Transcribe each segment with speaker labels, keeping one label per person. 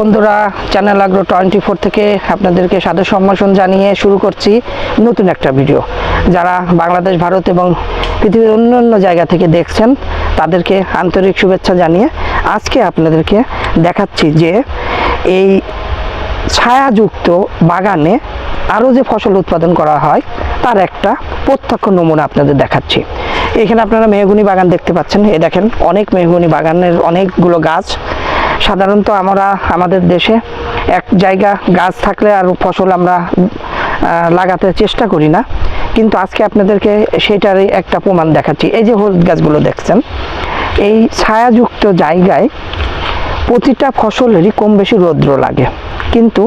Speaker 1: বন্ধুরা channel agro twenty four থেকে আপনাদেরকে সাদর সম্ভাষণ জানিয়ে শুরু করছি নতুন একটা ভিডিও যারা বাংলাদেশ, ভারত এবং পৃথিবীর অন্য অন্য জায়গা থেকে দেখছেন, তাদেরকে আন্তরিক শুভেচ্ছা জানিয়ে আজকে আপনাদেরকে দেখাচ্ছি যে এই ছায়াযুক্ত বাগানে আরও যে ফসল উৎপাদন করা হয়, তার একটা প্রত্যক্ষ নমুনা আপনাদের দেখাচ্ছি। এখানে আপনারা মেহগুনি বাগান দেখতে পাচ্ছেন। এই দেখেন, অনেক মেহগুনি বাগানের অনেকগুলো গাছ। সাধারণত আমরা আমাদের দেশে এক জায়গা গাছ থাকলে আর ফসল আমরা লাগাতে চেষ্টা করি না। কিন্তু আজকে আপনাদেরকে সেটারই একটা প্রমাণ দেখাচ্ছি। এই যে হলুদ গাছগুলো দেখছেন, এই ছায়াযুক্ত জায়গায় প্রতিটা ফসলেরই কম বেশি রৌদ্র লাগে। কিন্তু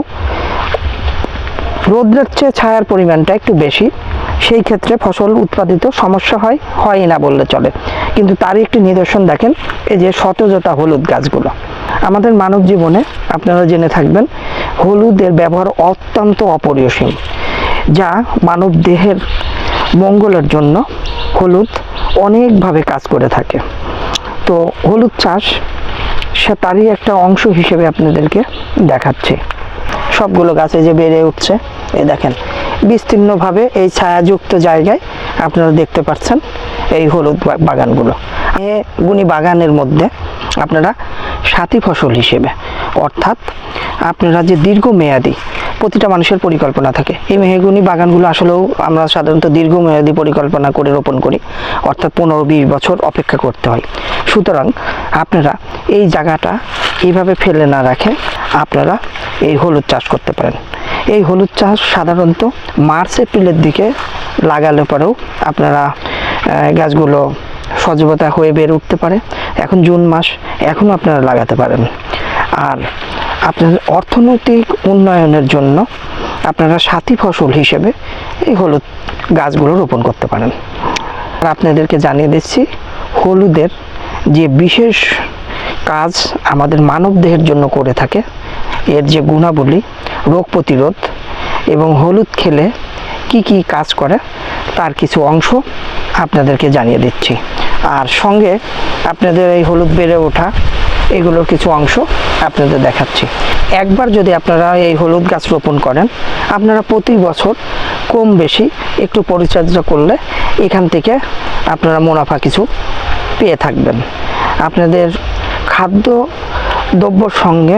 Speaker 1: রৌদ্রের চেয়ে ছায়ার পরিমাণটা একটু বেশি, সেই ক্ষেত্রে ফসল উৎপাদিত সমস্যা হয় হয় না বললে চলে। কিন্তু তারই একটি নিদর্শন দেখেন, এই যে সতেজতা হলুদ গাছগুলো। আমাদের মানব জীবনে আপনারা জেনে থাকবেন, হলুদের ব্যবহার অত্যন্ত অপরিসীম, যা মানব দেহের মঙ্গলের জন্য হলুদ অনেকভাবে কাজ করে থাকে। তো হলুদ চাষ সে তারই একটা অংশ হিসেবে আপনাদেরকে দেখাচ্ছে। সবগুলো গাছে যে বেড়ে উঠছে, এ দেখেন বিস্তীর্ণভাবে এই ছায়াযুক্ত জায়গায় আপনারা দেখতে পাচ্ছেন এই হলুদ বাগানগুলো। এ গুণী বাগানের মধ্যে আপনারা সাথী ফসল হিসেবে, অর্থাৎ আপনারা যে দীর্ঘমেয়াদী প্রতিটা মানুষের পরিকল্পনা থাকে, এই মেহগুনি বাগানগুলো আসলেও আমরা সাধারণত দীর্ঘমেয়াদী পরিকল্পনা করে রোপণ করি, অর্থাৎ পনেরো বিশ বছর অপেক্ষা করতে হয়। সুতরাং আপনারা এই জায়গাটা এইভাবে ফেলে না রাখে আপনারা এই হলুদ চাষ করতে পারেন। এই হলুদ চাষ সাধারণত মার্চ, এপ্রিলের দিকে লাগালে পরেও আপনারা গাছগুলো সজীবতা হয়ে বেড়ে উঠতে পারে। এখন জুন মাস, এখনও আপনারা লাগাতে পারেন। আর আপনাদের অর্থনৈতিক উন্নয়নের জন্য আপনারা সাথী ফসল হিসেবে এই হলুদ গাছগুলো রোপণ করতে পারেন। আর আপনাদেরকে জানিয়ে দিচ্ছি, হলুদের যে বিশেষ কাজ আমাদের মানব দেহের জন্য করে থাকে। এর যে গুণাবলী, রোগ প্রতিরোধ এবং হলুদ খেলে কি কি কাজ করে তার কিছু অংশ আপনাদেরকে জানিয়ে দিচ্ছি। আর সঙ্গে আপনাদের এই হলুদ বেড়ে ওঠা এগুলোর কিছু অংশ আপনাদের দেখাচ্ছি। একবার যদি আপনারা এই হলুদ গাছ রোপণ করেন, আপনারা প্রতি বছর কম বেশি একটু পরিচর্যা করলে এখান থেকে আপনারা মুনাফা কিছু পেয়ে থাকবেন। আপনাদের খাদ্য দ্রব্যর সঙ্গে,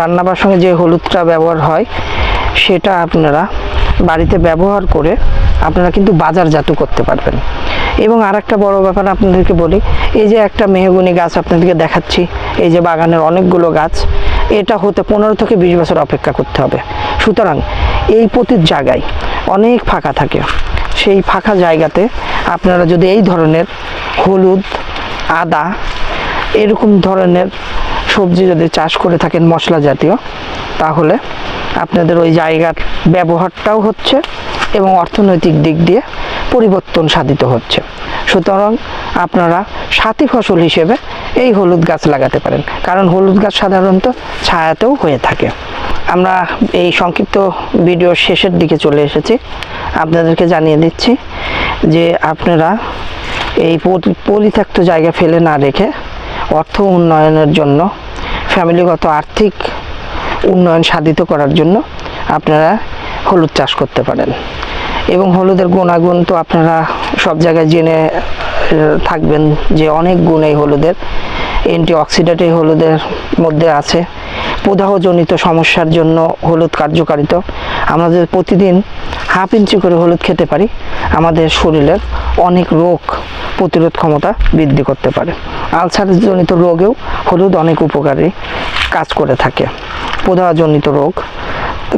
Speaker 1: রান্নাবার সঙ্গে যে হলুদটা ব্যবহার হয়, সেটা আপনারা বাড়িতে ব্যবহার করে আপনারা কিন্তু বাজারজাত করতে পারবেন। এবং আর একটা বড় ব্যাপার আপনাদেরকে বলি, এই যে একটা মেহগুনি গাছ আপনাদেরকে দেখাচ্ছি, এই যে বাগানের অনেকগুলো গাছ, এটা হতে পনেরো থেকে বিশ বছর অপেক্ষা করতে হবে। সুতরাং এই প্রতি জায়গায় অনেক ফাঁকা থাকে। সেই ফাঁকা জায়গাতে আপনারা যদি এই ধরনের হলুদ, আদা এরকম ধরনের সবজি যদি চাষ করে থাকেন মশলা জাতীয়, তাহলে আপনাদের ওই জায়গার ব্যবহারটাও হচ্ছে এবং অর্থনৈতিক দিক দিয়ে পরিবর্তন সাধিত হচ্ছে। সুতরাং আপনারা সাথী ফসল হিসেবে এই হলুদ গাছ লাগাতে পারেন, কারণ হলুদ গাছ সাধারণত ছায়াতেও হয়ে থাকে। আমরা এই সংক্ষিপ্ত ভিডিও শেষের দিকে চলে এসেছি। আপনাদেরকে জানিয়ে দিচ্ছি যে আপনারা এই পরি- পরিত্যক্ত জায়গা ফেলে না রেখে অর্থ উন্নয়নের জন্য, ফ্যামিলিগত আর্থিক উন্নয়ন সাধিত করার জন্য আপনারা হলুদ চাষ করতে পারেন। এবং হলুদের গুণাগুণ তো আপনারা সব জায়গায় জেনে থাকবেন যে অনেক গুণ এই হলুদের। অ্যান্টি অক্সিডেন্ট এই হলুদের মধ্যে আছে। প্রদাহজনিত সমস্যার জন্য হলুদ কার্যকারিত। আমরা যদি প্রতিদিন হাফ ইঞ্চি করে হলুদ খেতে পারি, আমাদের শরীরের অনেক রোগ প্রতিরোধ ক্ষমতা বৃদ্ধি করতে পারে। আলসারজনিত রোগেও হলুদ অনেক উপকারী কাজ করে থাকে। প্রদাহজনিত রোগ,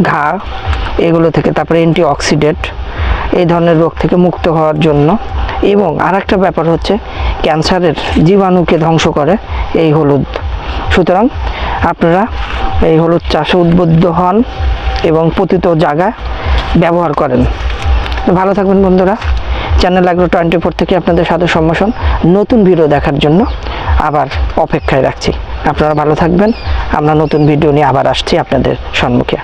Speaker 1: ঘা, এগুলো থেকে তারপরে অ্যান্টি অক্সিডেন্ট এই ধরনের রোগ থেকে মুক্ত হওয়ার জন্য। এবং আর একটা ব্যাপার হচ্ছে, ক্যান্সারের জীবাণুকে ধ্বংস করে এই হলুদ। সুতরাং আপনারা এই হলুদ চাষে উদ্বুদ্ধ হন এবং পতিত জায়গা ব্যবহার করেন। ভালো থাকবেন বন্ধুরা। চ্যানেল আগ্রো টোয়েন্টি ফোর থেকে আপনাদের সাথে সম্ভাষণ, নতুন ভিডিও দেখার জন্য আবার অপেক্ষায় রাখছি। আপনারা ভালো থাকবেন। আমরা নতুন ভিডিও নিয়ে আবার আসছি আপনাদের সম্মুখে।